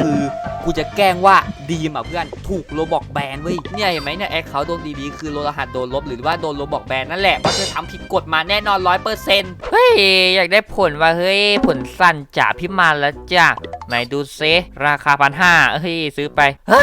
คือกูจะแกล้งว่าดีมอะเพื่อนถูกโลบอกแบนเว้ยเนี่ยเห็นไหมเนี่ยแอคเขาโดนดีๆคือโลรหัสโดนลบหรือว่าโดนโลบอกแบนนั่นแหละเพราเธอทำผิดกฎมาแน่นอนร้อยเปอร์เซ็นต์เฮ้ยอยากได้ผลว่าเฮ้ยผลสั้นจ่าพิมานแล้วจ้ะไหนดูเซราคาพันห้าเฮ้ยซื้อไปฮะ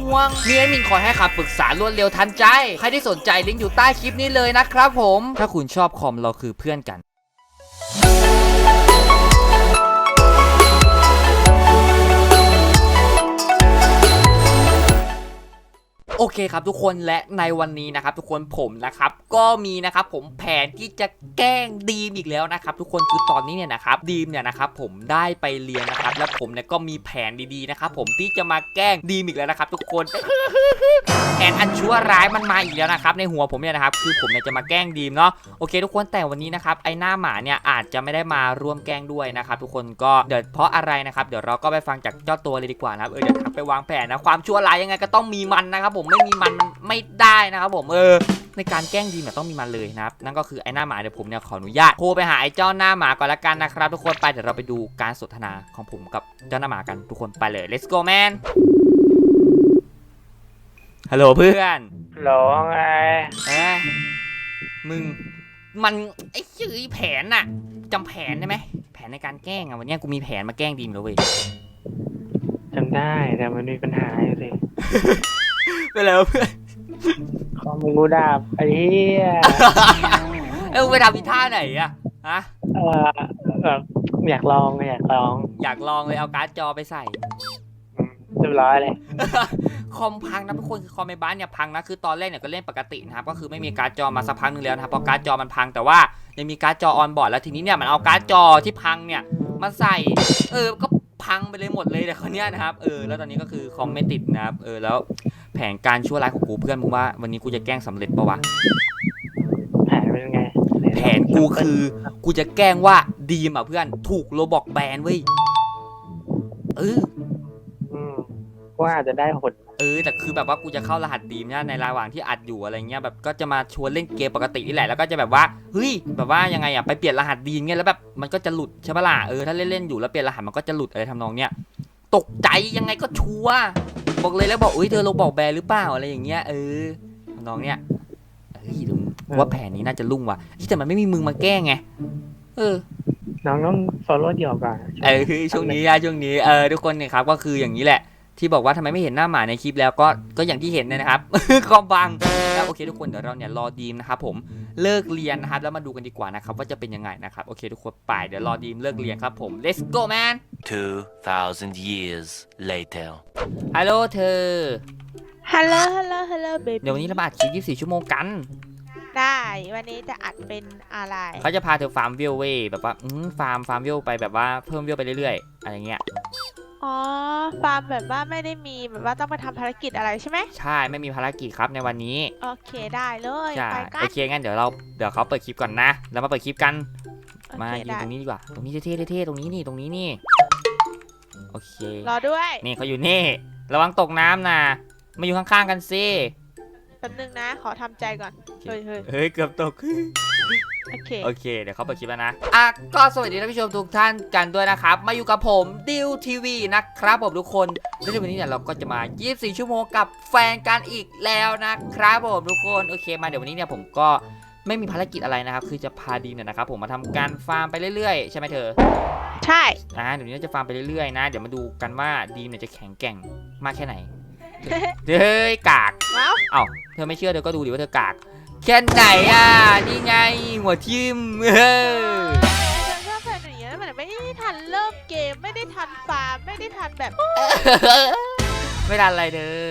ห่วงมีแอดมินคอยให้คำปรึกษารวดเร็วทันใจ ใครที่สนใจลิงก์อยู่ใต้คลิปนี้เลยนะครับผม ถ้าคุณชอบคอมเราคือเพื่อนกัน โอเคครับทุกคนและในวันนี้นะครับทุกคนผมนะครับก็มีนะครับผมแผนที่จะแกล้งดีมอีกแล้วนะครับทุกคนคือตอนนี้เนี่ยนะครับดีมเนี่ยนะครับผมได้ไปเรียนนะครับแล้วผมเนี่ยก็มีแผนดีๆนะครับผมที่จะมาแกล้งดีมอีกแล้วนะครับทุกคนแผนอันชั่วร้ายมันมาอีกแล้วนะครับในหัวผมเนี่ยนะครับคือผมเนี่ยจะมาแกล้งดีมเนาะโอเค ทุกคนแต่วันนี้นะครับไอหน้าหมาเนี่ยอาจจะไม่ได้มาร่วมแกล้งด้วยนะครับทุกคนก็เดี๋ยวเพราะอะไรนะครับเดี๋ยวเราก็ไปฟังจากเจ้าตัวเลยดีกว่านะครับเออเดี๋ยวทักไปวางแผนนะความชั่วร้ายยังไงก็ต้องมีมันนะครับผมไม่มีมันมันไม่ได้นะครับผมเออในการแกล้งดีมเนี่ยต้องมีมันเลยนะครับนั่นก็คือไอ้หน้าหมาเดี๋ยวผมเนี่ยขออนุญาตโทรไปหาไอ้เจ้าหน้าหมาก่อนละกันนะครับ ทุกคนไปเดี๋ยวเราไปดูการสนทนาของผมกับเจ้าหน้าหมากันทุกคนไปเลย let's go man ฮัลโหลเพื่อนหรอไงเอ้ยมึง มันไอ้ชื่อแผนน่ะจำแผนได้ไหมแผนในการแกล้งอะวันเนี้ยกูมีแผนมาแกล้งดีมแล้วเว้ยจำได้แต่มันมีปัญหาอยู่สิ ไปแล้วเพื่อนคอมกูดับไอ้เหี้ยเออไปทำอีท่าไหนอะฮะเออแบบอยากลองอยากลองอยากลองเลยเอาการ์ดจอไปใส่อืมเรียบร้อยเลยคอมพังนะทุกคนคือคอมในบ้านเนี่ยพังนะคือตอนแรกเนี่ยก็เล่นปกตินะครับก็คือไม่มีการ์ดจอมาสักพักหนึงแล้วนะครับเพราะการ์ดจอมันพังแต่ว่ายังมีการ์ดจอออนบอร์ดแล้วทีนี้เนี่ยมันเอาการ์ดจอที่พังเนี่ยมาใส่ เออก็พังไปเลยหมดเลยแต่คนเนี้ยนะครับเออแล้วตอนนี้ก็คือคอมไม่ติดนะครับเออแล้ว แผนการชั่วร้ายของกูเพื่อนมึงว่าวันนี้กูจะแกล้งสำเร็จปะวะแผนเป็นไงแผนกูคือ กูจะแกล้งว่าดีมอะเพื่อน ถูกโรบอกแบนเว้ยเอออืมว่าอาจจะได้ผลเออแต่คือแบบว่ากูจะเข้ารหัสดีมเนี่ยในระหว่างที่อัดอยู่อะไรเงี้ยแบบก็จะมาชวนเล่นเกมปกตินี่แหละแล้วก็จะแบบว่าเฮ้ยแบบว่ายังไงอะไปเปลี่ยนรหัสดีมเงี้ยแล้วแบบมันก็จะหลุดใช่ปะล่ะเออถ้าเล่นๆอยู่แล้วเปลี่ยนรหัสมันก็จะหลุดอะไรทำนองเนี้ยตกใจยังไงก็ชัวร์ บอกเลยแล้วบอกอุ้ยเธอเราบอกแบนหรือเปล่าอะไรอย่างเงี้ยเออทำนองเนี้ยเฮ้ยดูว่าแผนนี้น่าจะลุ่งว่ะเฮ้ยแต่มันไม่มีมึงมาแก้ไงเออน้องต้อง follow เดี่ยวก่อนเออคือช่วงนี้อะช่วงนี้เออทุกคนเนี่ยครับก็คืออย่างนี้แหละ ที่บอกว่าทำไมไม่เห็นหน้าหมาในคลิปแล้วก็ก็อย่างที่เห็นเนยนะครับคอมบังแล้วโอเคทุกคนเดี๋ยวเราเนี่ยรอดีมนะครับผมเลิกเรียนนะครับแล้วมาดูกันดีกว่านะครับว่าจะเป็นยังไงนะครับโอเคทุกคนไปเดี๋ยวรอดีมเลิกเรียนครับผม let's go man 2,000 years later. ฮัลโหลเธอ ฮัลโหล ฮัลโหล ฮัลโหล เบเดี๋ยววันนี้เรามาอัดคลิป24 ชั่วโมงกัน ได้ วันนี้จะอัดเป็นอะไร เขาจะพาเธอฟาร์มวิวเว้ยแบบว่าอืมฟาร์ม ฟาร์มวิวไปแบบว่าเพิ่มวิวไปเรื่อยๆ อะไรเงี้ย อ๋อ ฟาร์มแบบว่าไม่ได้มีแบบว่าต้องไปทำภารกิจอะไรใช่ไหม ใช่ ไม่มีภารกิจครับในวันนี้ โอเค ได้เลย ใช่ ไปกัโอน เค งั้นเดี๋ยวเรา เดี๋ยวเขาเปิดคลิปก่อนนะ แล้วมาเปิดคลิปกันโอมาเคยืนได้ ตรงนี้ดีกว่า ตรงนี้เท่ๆเท่ๆตรงนี้นี่ ตรงนี้นี่ โอเค รอด้วยนี่เขาอยู่นี่ ระวังตกน้ำนะ มาอยู่ข้างๆกันสิ แป๊บนึงนะ ขอทำใจก่อน เฮ้ยเฮ้ยเฮ้ย เกือบตก โอเค โอเค เดี๋ยวเขาเปิดคลิปแล้วนะ อะ ก็สวัสดีท่านผู้ชมทุกท่านกันด้วยนะครับ มาอยู่กับผมดิวทีวีนะครับผมทุกคนและในวันนี้เนี่ยเราก็จะมา 24 ชั่วโมงกับแฟนกันอีกแล้วนะครับผมทุกคน โอเค มาเดี๋ยววันนี้เนี่ยผมก็ไม่มีภารกิจอะไรนะครับ คือจะพาดีมเนี่ยนะครับผมมาทำการฟาร์มไปเรื่อยๆ ใช่ไหมเธอ ใช่ อ่าเดี๋ยวนี้เราจะฟาร์มไปเรื่อยๆนะ เดี๋ยวมาดูกันว่าดีมเนี่ยจะแข็งแกร่งมากแค่ไหน เฮ้ยกากว้าวเอ้าเธอไม่เชื่อเธอก็ดูดิว่าเธอกาก แค่ไหนอะ นี่ไงหัวทิมเออฉันชอบแฟนอย่างเงี้ยมันไม่ได้ทันเริ่มเกมไม่ได้ทันฟาร์มไม่ได้ทันแบบไม่ทันอะไรเธอ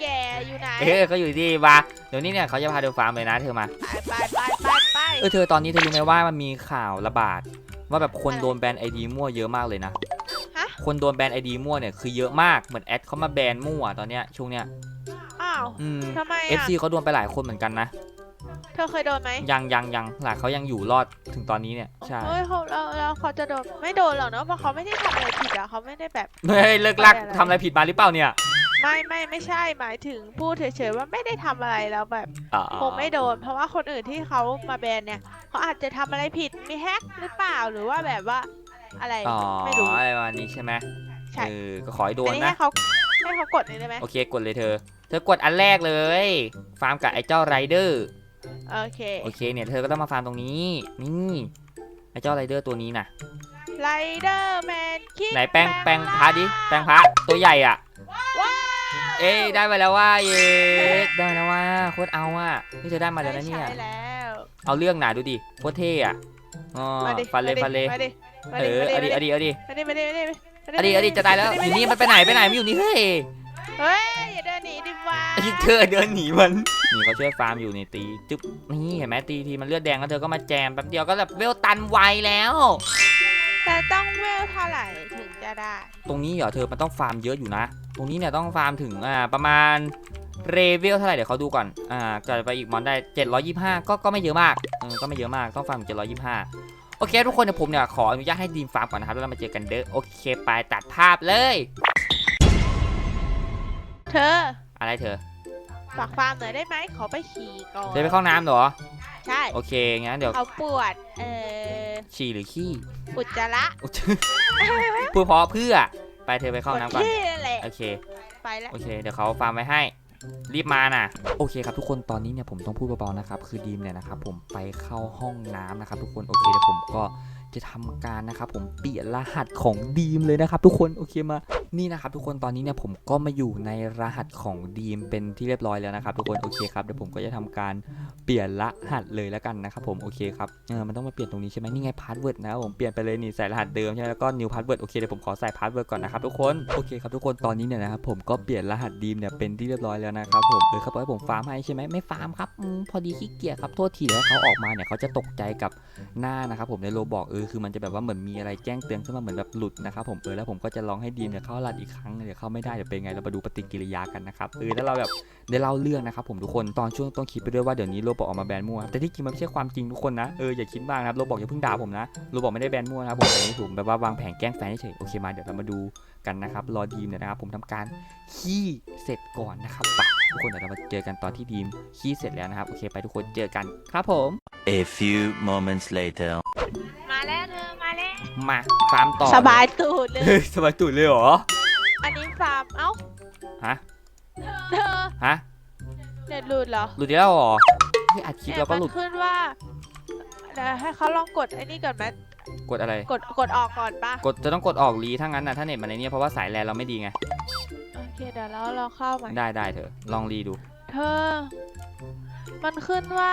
แกอยู่ไหนเออเขาอยู่ที่มาเดี๋ยวนี้เนี่ยเขาจะพาเธอฟาร์มเลยนะเธอมา ไปไปไปไปไปเออเธอตอนนี้เธอรู้ไหมว่ามันมีข่าวระบาด ว่าแบบคนโดนแบนไอดีมั่วเยอะมากเลยนะ ฮะคคนโดนแบนไอดีมั่วเนี่ยคือเยอะมาก เหมือนแอดเขามาแบนมั่วตอนเนี้ยช่วงเนี้ย อ้าวอืม ทำไมเอฟอะซีเขาโดนไปหลายคนเหมือนกันนะ เธอเคยโดนไหมยังยังยังหลายเขายังอยู่รอดถึงตอนนี้เนี่ย ใช่ เฮ้ยเขาแล้วแล้วเขาจะโดนไม่โดนหรอกเนาะเพราะเขาไม่ได้ทำอะไรผิดอะเขาไม่ได้แบบ เฮ้ยเลิกลักไม่ได้อะไรทำอะไรผิดมาหรือเปล่าเนี่ย ไม่ไม่ไม่ใช่หมายถึงพูดเฉยๆว่าไม่ได้ทำอะไรแล้วแบบอ๋อคงไม่โดน เพราะว่าคนอื่นที่เขามาแบนเนี่ยเขาอาจจะทำอะไรผิดมีแฮกหรือเปล่าหรือว่าแบบว่าอะไรอ๋อไม่รู้ อะไรประมาณนี้ใช่ไหมใช่ เออก็ขอให้โดอันนนี้นะ ให้เขาให้เขากดเลยได้ไหมโอเคกดเลยเธอ เธอกดอันแรกเลย ฟาร์มกับไอ้เจ้าไรเดอร์ โอเคโอเคเนี่ยเธอก็ต้องมาฟาร์มตรงนี้ นี่ไอ้เจ้าไรเดอร์ตัวนี้นะไรเดอร์แมนคิกไหนแป้งแป้งพระดิ แป้งพระตัวใหญ่อะว้าว เอ้ยได้มาแล้วว่าเย้ได้มาแล้วว่าโคตรเอาอะนี่เธอได้มาแล้วนะเนี่ย ใช้แล้วเอาเรื่องหนาดูดิโคตรเท่อะอ๋อมาดิฟันเลยฟันเลยมาดิมาเอดิอมาดิเอาดิเอาดิเอาดิมาดิมาดิมาดิเอาดิเอาดิจะตายแล้วอยู่นี่มันไปไหนไปไหนมันอยู่นี่เฮ้ยเฮ้ยอย่าเดินหนีดิวะไอ้เธอเดินหนีมันนี่เขาช่วยฟาร์มอยู่นี่ตีจึ๊บนี่เห็นไหมตีทีมันเลือดแดงแล้วเธอก็มาแจมแป๊บเดียวก็แบบเวลตันไวแล้ว แต่ต้องเวลเท่าไหร่ถึงจะได้ ตรงนี้เหรอเธอมันต้องฟาร์มเยอะอยู่นะ ตรงนี้เนี่ยต้องฟาร์มถึงอ่าประมาณเรเวลเท่าไหร่เดี๋ยวเขาดูก่อนอ่าก็ไปอีกมอนได้ 725 ก็ก็ไม่เยอะมากเออก็ไม่เยอะมากต้องฟาร์มถึง725 โอเค ทุกคนเดี๋ยวผมเนี่ยขออนุญาตให้ดีมฟาร์มก่อนนะครับแล้วเรามาเจอกันเด้อโอเคไปตัดภาพเลย เธออะไรเธอฝากฟาร์มหน่อยได้ไหมขอไปขี่ก่อนเธอไปเข้าน้ำเหรอ ใช่ โอเคงั้นเดี๋ยวเขาปวด เอ่อ ฉี่หรือขี้อุจจาระอุ๊ยพูดเพราะเพื่อ ไปเธอไปเข้าน้ำก่อนปวดที่นั่นแหละโอเค ไปแล้ว โอเค เดี๋ยวเขาฟาร์มไว้ให้ รีบมาน่ะ โอเคครับทุกคน ตอนนี้เนี่ยผมต้องพูดเบาๆนะครับ คือดีมเนี่ยนะครับผมไปเข้าห้องน้ำนะครับทุกคน โอเคเดี๋ยวผมก็ จะทำการนะครับผมเปลี่ยนรหัสของดีมเลยนะครับทุกคนโอเคมานี่นะครับทุกคนตอนนี้เนี่ยผมก็มาอยู่ในรหัสของดีมเป็นที่เรียบร้อยแล้วนะครับทุกคนโอเคครับเดี๋ยวผมก็จะทำการเปลี่ยนรหัสเลยแล้วกันนะครับผมโอเคครับเออมันต้องมาเปลี่ยนตรงนี้ใช่ไหมนี่ไงพาสเวิร์ดนะครับผมเปลี่ยนไปเลยนี่ใส่รหัสเดิมใช่ไหมแล้วก็ new password โอเคเดี๋ยวผมขอใส่พาสเวิร์ดก่อนนะครับทุกคนโอเคครับทุกคนตอนนี้เนี่ยนะครับผมก็เปลี่ยนรหัสดีมเนี่ยเป็นที่เรียบร้อยแล้วนะครับผมเออเขาบอกให้ผมฟาร์มให้ใช่ไหมไม่ฟาร์มครับพอดีขี้เกียจครับโทษทีแล้วเขาออกมาเนี่ยเขาจะตกใจกับหน้านะครับผมในโลบอกเออคือมันจะแบบว่าเหมือนมีอะไรแจ้งเตือนขึ้นมาเหมือนแบบหลุดนะครับผมเออแล้วผมก็จะลองให้ดีมเนี่ยเข้ารหัสอีกครั้งเดี๋ยวเข้าไม่ได้เดี๋ยวเป็นไงเรามาดูปฏิกิริยากันนะครับเออแล้วเราแบบได้เล่าเรื่องนะครับผมทุกคนตอนช่วงต้นคลิปไปด้วยว่าเดี๋ยวนี้โรบอกออกมาแบนมั่วแต่ที่จริงมันไม่ใช่ความจริงทุกคนนะเอออย่าคิดบ้างนะครับโรบอกอย่าเพิ่งด่าผมนะโรบอกไม่ได้แบนมั่วนะผมแต่นี่ผมแบบว่าวางแผนแกล้งแฟนเฉยโอเคมาเดี๋ยวเรามาดูกันนะครับรอดีมเนี่ยนะครับผมทำการขี้เสร็จก่อนนะครับไปทุกคนเดี๋ยวเรามาเจอกันตอนที่ดีมขี้เสร็จแล้วนะครับโอเคไปทุกคนเจอกันครับผม A few moments later. มาแล้วเธอมาแล้วมาฟาร์มต่อสบายตูดเลย เฮ้ยสบายตุ่เลยเหรอ อันนี้ฟาร์ม เอ้าฮะ เธอฮะ เน็ตหลุดเหรอหลุดอีกแล้วเหรอเฮ้ยอัดคลิปเนี่ยแล้วก็มันหลุดขึ้นว่าเดี๋ยวให้เขาลองกดไอ้นี่ก่อนไหมกดอะไร กดกดออกก่อนปะกดจะต้องกดออกรีถ้างั้นนะถ้าเน็ตมันในนี้เพราะว่าสายแลนเราไม่ดีไง โอเคเดี๋ยวเราเราเข้าใหม่ได้ได้เถอะ ลองรีดู เธอ มันขึ้นว่า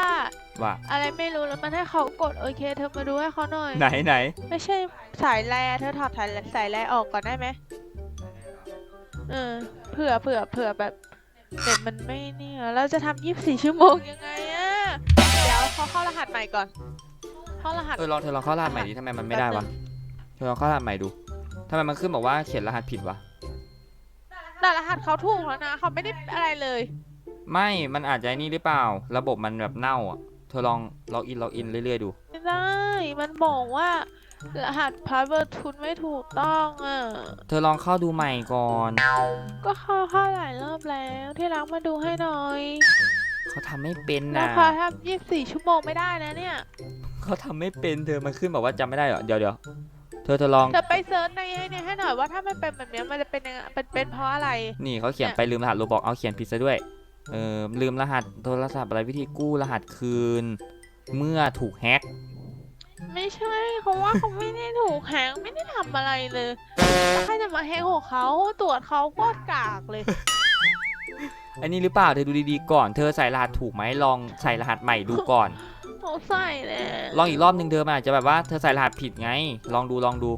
ว่า อะไรไม่รู้แล้วมันให้เขากดโอเค เธอมาดูให้เขาหน่อย ไหนไหนไม่ใช่สายแลเธอถอดสายแลสายแลออกก่อนได้ไหมเออเผื่อเผื่อเผื่อแบบเน็ตมันไม่เนี่ยเราจะทำยี่สิบสี่ชั่วโมงยังไงอะเดี๋ยวเขาเข้ารหัสใหม่ก่อน เข้ารหัส เออลองเธอลองเข้ารหัสใหม่ดิทำไมมันไม่ได้วะ เธอลองเข้ารหัสใหม่ดูทำไมมันขึ้นบอกว่าเขียนรหัสผิดวะ แต่รหัสเขาถูกแล้วนะเขาไม่ได้อะไรเลย ไม่ มันอาจจะไอ้นี่หรือเปล่า ระบบมันแบบเน่าอะ เธอลองล็อกอินล็อกอินเรื่อยๆดู ไม่ได้ มันบอกว่ารหัสพาสเวิร์ดคุณไม่ถูกต้องอะ เธอลองเข้าดูใหม่ก่อน ก็เข้าเข้าหลายรอบแล้ว ที่รักมาดูให้หน่อยเขาทำไม่เป็นแล้วนะพอทำยี่สิบสี่ชั่วโมงไม่ได้นะเนี่ย เขาทำไม่เป็นเธอมันขึ้นบอกว่าจำไม่ได้เหรอ เดี๋ยวเดี๋ยวเธอเธอลอง เธอไปเซิร์ชในให้เนี่ยให้หน่อยว่าถ้ามันเป็นแบบเนี้ยมันจะเป็นยังไงเป็นเป็นเพราะอะไร นี่เขาเขียนไปลืมรหัสโรบอกเอาเขียนผิดซะด้วย เออลืมรหัสโทรศัพท์อะไรวิธีกู้รหัสคืน เมื่อถูกแฮ็กไม่ใช่เขาว่าเขาไม่ได้ถูกแฮงไม่ได้ทำอะไรเลยแล้วใครจะมาแฮงของเขาตรวจเขาโคตรกากเลย อันนี้หรือเปล่าเธอดูดีๆก่อนเธอใส่รหัสถูกไหมลองใส่รหัสใหม่ดูก่อน เขาใส่เลยลองอีกรอบหนึ่งเธอมันอาจจะแบบว่าเธอใส่รหัสผิดไง ลองดูลองดู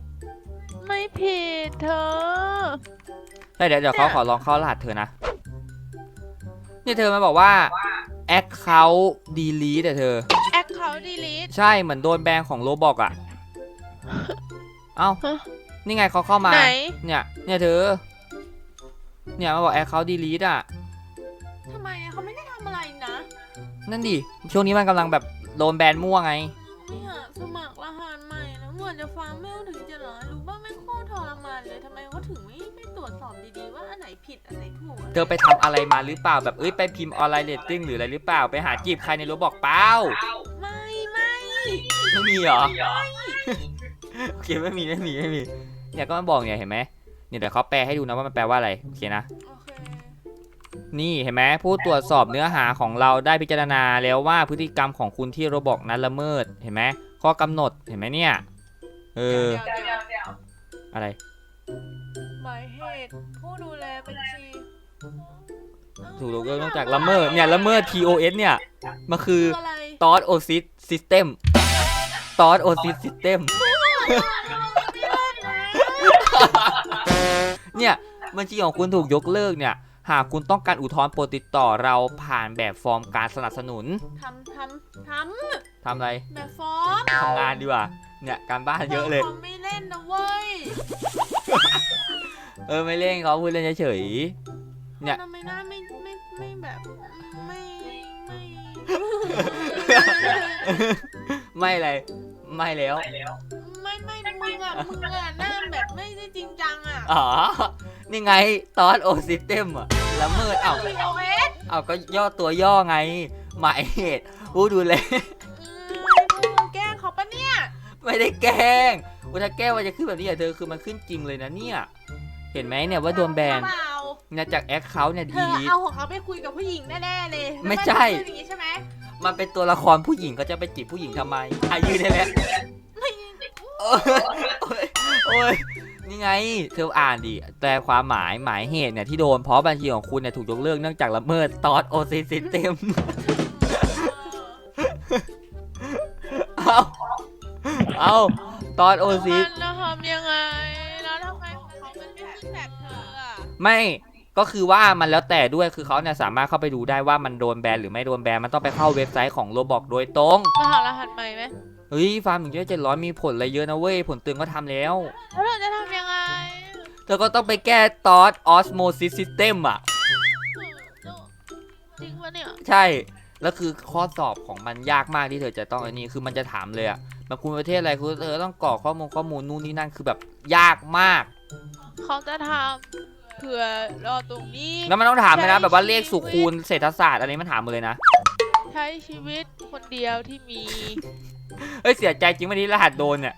ไม่ผิดเธอ ใช่เดี๋ยวเดี๋ยวเขาเนี่ยขอลองเข้ารหัสเธอนะ เนี่ยเธอมาบอกว่า account delete แต่เธอ แอคเขาดีลีทใช่เหมือนโดนแบนของโรบอกอะ เอ้า ฮะนี่ไงเขาเข้ามา ไหน เนี่ย เนี่ยเธอ เนี่ยมาบอกแอคเขาดีลีทอะ ทำไมอะเขาไม่ได้ทำอะไรนะ นั่นดิ ช่วงนี้มันกำลังแบบโดนแบนมั่วไง เนี่ยสมัครรหัสใหม่แล้วเหมือนจะฟาร์มเมลถึงจะ ผิดอันไหนถูกะรเธอไปทำอะไรมาหรือเปล่าแบบเอ้ยไปพิมพ์ออนไลน์เรตติ้งหรืออะไรหรือเปล่าไปหาจีบใครในรู้บอกเปล่าไม่ไม่ไม่มีเหรอโอเคไม่มีไม่มีไม่มีเนี่ยก็มาบอกเนี่ยเห็นไหมเนี่ยเดี๋ยวเขาแปลให้ดูนะว่ามันแปลว่าอะไรโอเคนะ โอเคนี่เห็นไหมผู้ตรวจสอบเนื้อหาของเราได้พิจารณาแล้วว่าพฤติกรรมของคุณที่โรบอกนั้นละเมิดเห็นไหมข้อกำหนดเห็นไหมเนี่ยเออเดี๋ยวเดี๋ยวเดี๋ยวอะไร หมายเหตุ ผู้ดูแลบัญชีถูกยกเลิกนอกจากละเมิดเนี่ยละเมิด TOS เนี่ยมันคือคืออะไรตอสโอซิสซิสเต็มตอสโอซิสซิสเต็มเนี่ยบัญชีของคุณถูกยกเลิกเนี่ย หากคุณต้องการอุทธรณ์โปรดติดต่อเราผ่านแบบฟอร์มการสนับสนุนทำทำททำอะไรำแบบฟอร์มทำงานดีกว่าเนี่ยการบ้านเยอะเลยเขาไม่เล่นนะเว้ย เออไม่เล่นเขาพูดเล่นเฉยเนี่ย ทำไมหน้าไม่ไม่ไม่แบบไม่ไม่ๆไม่อะไรไม่แล้ว ไม่ไม่มึงอะมึงอะหน้าแบบไม่ได้จริงจังอะอ๋อ นี่ไงตอสโอซิสเต็มอะละเมิดเอ้าพีโอเอสเอาก็ย่อตัวย่อไง หมายเหตุผู้ดูแลแกล้งเขาปะเนี่ยไม่ได้แกล้งอุถ้าแก้ว่าจะขึ้นแบบนี้อะเธอคือมันขึ้นจริงเลยนะเนี่ย เห็นไหมเนี่ยว่าโดนแบนเปล่าเนี่ยจากแอคเคาท์เนี่ยเธดีอลีทเอาของเขาไปคุยกับผู้หญิงแน่ๆเลยไม่ใช่แล้วนเป็นอย่างนี้ใช่ไหมมันเป็นตัวละครผู้หญิงก็จะไปจีบผู้หญิงทำไมอายืนได้แล้วโอ้ยโอ้ยโอ้ยนี่ไง เธออ่านดิแต่ความหมายหมายเหตุเนี่ยที่โดนเพราะบัญชีของคุณเนี่ยถูกยกเลิกเนื่องจากละเมิดตอสโอซิสเต็มเอาเอาตอสโอซิสแล้วทำยังไง ไม่ก็คือว่ามันแล้วแต่ด้วยคือเขาเนี่ยสามารถเข้าไปดูได้ว่ามันโดนแบนหรือไม่โดนแบนมันต้องไปเข้าเว็บไซต์ของโรบอกโดยตรงรหัสรหัสใหม่ไหมเฮ้ยฟาร์มถึงจะเจ็ดร้อยมีผลอะไรเยอะนะเว้ยผลตึงก็ทำแล้ว แล้วเราจะทำยังไงเธอก็ต้องไปแก้ตอสออสโมซิสซิสเต็มอะ จริงปะเนี่ยใช่ แล้วคือข้อสอบของมันยากมากที่เธอจะต้องอันนี้คือมันจะถามเลยอะแบบคุณประเทศอะไรคุณเธอต้องกรอกข้อมูลข้อมูลนู่นนี่นั่นคือแบบยากมาก เขาจะทำ เผื่อรอตรงนี้แล้วมันต้องถามเลยนะ แบบว่าเลขสุคูณเศรษฐศาสตร์อะไรมันถามหมดเลยนะ ใช้ชีวิตคนเดียวที่มี เฮ้ยเสียใจจริงวันนี้รหัสโดนเนี่ย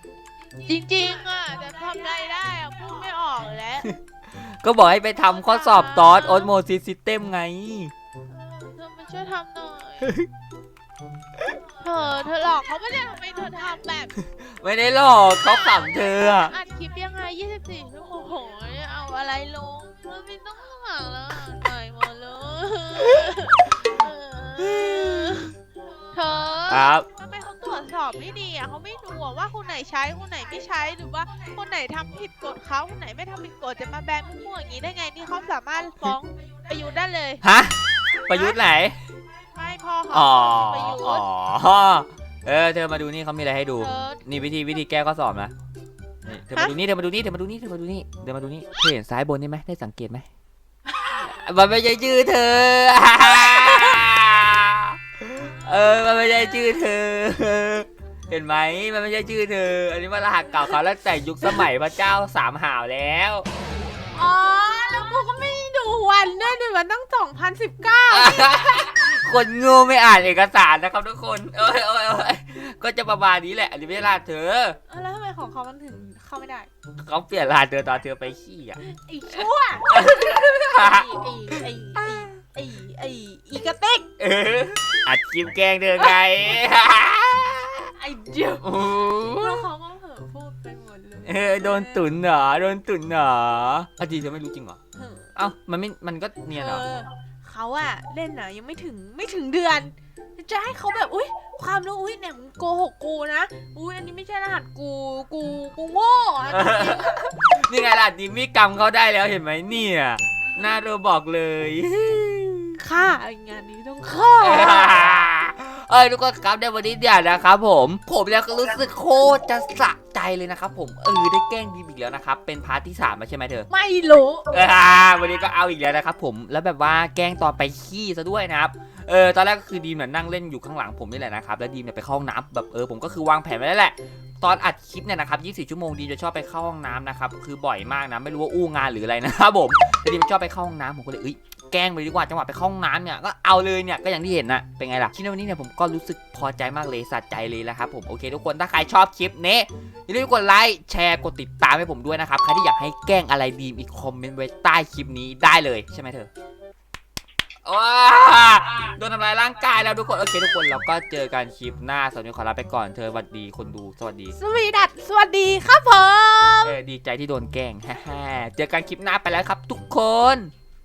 จริงๆอะแต่ทำไงได้อะพูดไม่ออกแล้วก็บอกให้ไปทำข้อสอบตอสออสโมซิสซิสเต็มไง เธอมาช่วยทำหน่อยเธอเธอหลอกเขาไม่ได้ทำไมเธอทำแบบไม่ได้หลอกเขาขำเธออะอัดคลิปยังไง 24ชั่วโมงโหยเอาอะไรลง มันไม่ต้องหาแล้วหน่อยหมดเลยเธอครับทำไมเขาตรวจสอบไม่ดีอะเขาไม่ดูอะว่าคนไหนใช้คนไหนไม่ใช้หรือว่าคนไหนทำผิดกฎเขาคนไหนไม่ทำผิดกฎจะมาแบนมั่วๆอย่างนี้ได้ไงนี่เขาสามารถฟ้องประยุทธ์ได้เลยฮะประยุทธ์ไหนไม่พ่อเขาอ๋อประยุทธ์อ๋อเออเธอมาดูนี่เขามีอะไรให้ดู เธอนี่วิธีวิธีแก้ข้อสอบนะ นี่เธอมาดูนี่เธอมาดูนี่เธอมาดูนี่เธอมาดูนี่เธอมาดูนี่เธอเห็นซ้ายบนนี่ไหมได้สังเกตไหมมันไม่ใช่ชื่อเธอ เออ มันไม่ใช่ชื่อเธอ เห็นไหมมันไม่ใช่ชื่อเธอ อันนี้มันรหัสเก่าเขาแล้วแต่ยุคสมัยพระเจ้าสามหาวแล้วอ๋อ แล้วกูก็ไม่ดูวันด้วยดิมันตั้ง2019 คนโงูไม่อ่านเอกสารนะครับทุกคนเอ้ยเอ้ยเอ้ยก็จะประมาณนี้แหละ อันนี้ไม่ใช่รหัสเธอเออแล้วทำไมของเขามันถึง เข้าไม่ได้เขาเปลี่ยนรหัสเธอตอนเธอไปขี้อะไอ้ชั่วไอ้ไอ้ไอ้ไอ้ไอ้อีกระติกเอออัดคลิปแกล้งเธอไงไอ้เดียวโอ้แล้วเขาก็เผลอพูดไปหมดเลยเออโดนตุนเหรอโดนตุนเหรออะดีเธอไม่รู้จริงเหรอเออเอ้ามันไม่มันก็เนียนเหรอ เออเขาอะเล่นอะยังไม่ถึงไม่ถึงเดือน จะให้เขาแบบอุ้ยความรู้อุ้ยเนี่ยมึงโกหกกูนะอุ้ยอันนี้ไม่ใช่รหัสกูกูกูโง่อะนี่ไงล่ะดิมมี่กรรมเขาได้แล้วเห็นไหมเนี่ยหน้าเราบอกเลย ฆ่าไอ้งานนี้ต้องฆ่าเอ้ยทุกคนครับในวันนี้เนี่ยนะครับผม ผมเนี่ยก็รู้สึกโคตรจะสะใจเลยนะครับผมเออได้แกล้งดีมอีกแล้วนะครับ เป็นพาร์ทที่สามแล้วใช่ไหมเธอ ไม่รู้ อ่าวันนี้ก็เอาอีกแล้วนะครับผมแล้วแบบว่าแกล้งตอนไปขี้ซะด้วยนะครับ เออตอนแรกก็คือดีมเนี่ยนั่งเล่นอยู่ข้างหลังผมนี่แหละนะครับแล้วดีมเนี่ยไปเข้าห้องน้ำแบบเออผมก็คือวางแผนไว้แล้วแหละตอนอัดคลิปเนี่ยนะครับ24 ชั่วโมงดีมจะชอบไปเข้าห้องน้ำนะครับคือบ่อยมากนะไม่รู้ว่าอู้งานหรืออะไรนะครับผมแต่ดีมชอบไปเข้าห้องน้ำผมก็เลยเอ้ยแกล้งไปดีกว่าจังหวะไปเข้าห้องน้ำเนี่ยก็เอาเลยเนี่ยก็อย่างที่เห็นนะเป็นไงล่ะคลิปในวันนี้เนี่ยผมก็รู้สึกพอใจมากเลยสะใจเลยแล้วครับผมโอเค ทุกคนถ้าใครชอบคลิปนี้อย่าลืมกดไลค์แชร์กดติดตามให้ผมด้วยนะครับใครที่อยากให้แกล้งอะไรดีมอีกคอมเมนต์ไว้ใต้คลิปนี้ได้เลยใช่ไหมเธอ ว้าโดนทำลายร่างกายแล้วทุกคน โอเคทุกคนเราก็เจอกันคลิปหน้าสวัสดีขอลาไปก่อนเธอสวัสดีคนดูสวัสดีสวีดัตสวัสดีครับผม เออดีใจที่โดนแกล้งฮ่าๆเจอกันคลิปหน้าไปแล้วครับ ทุกคน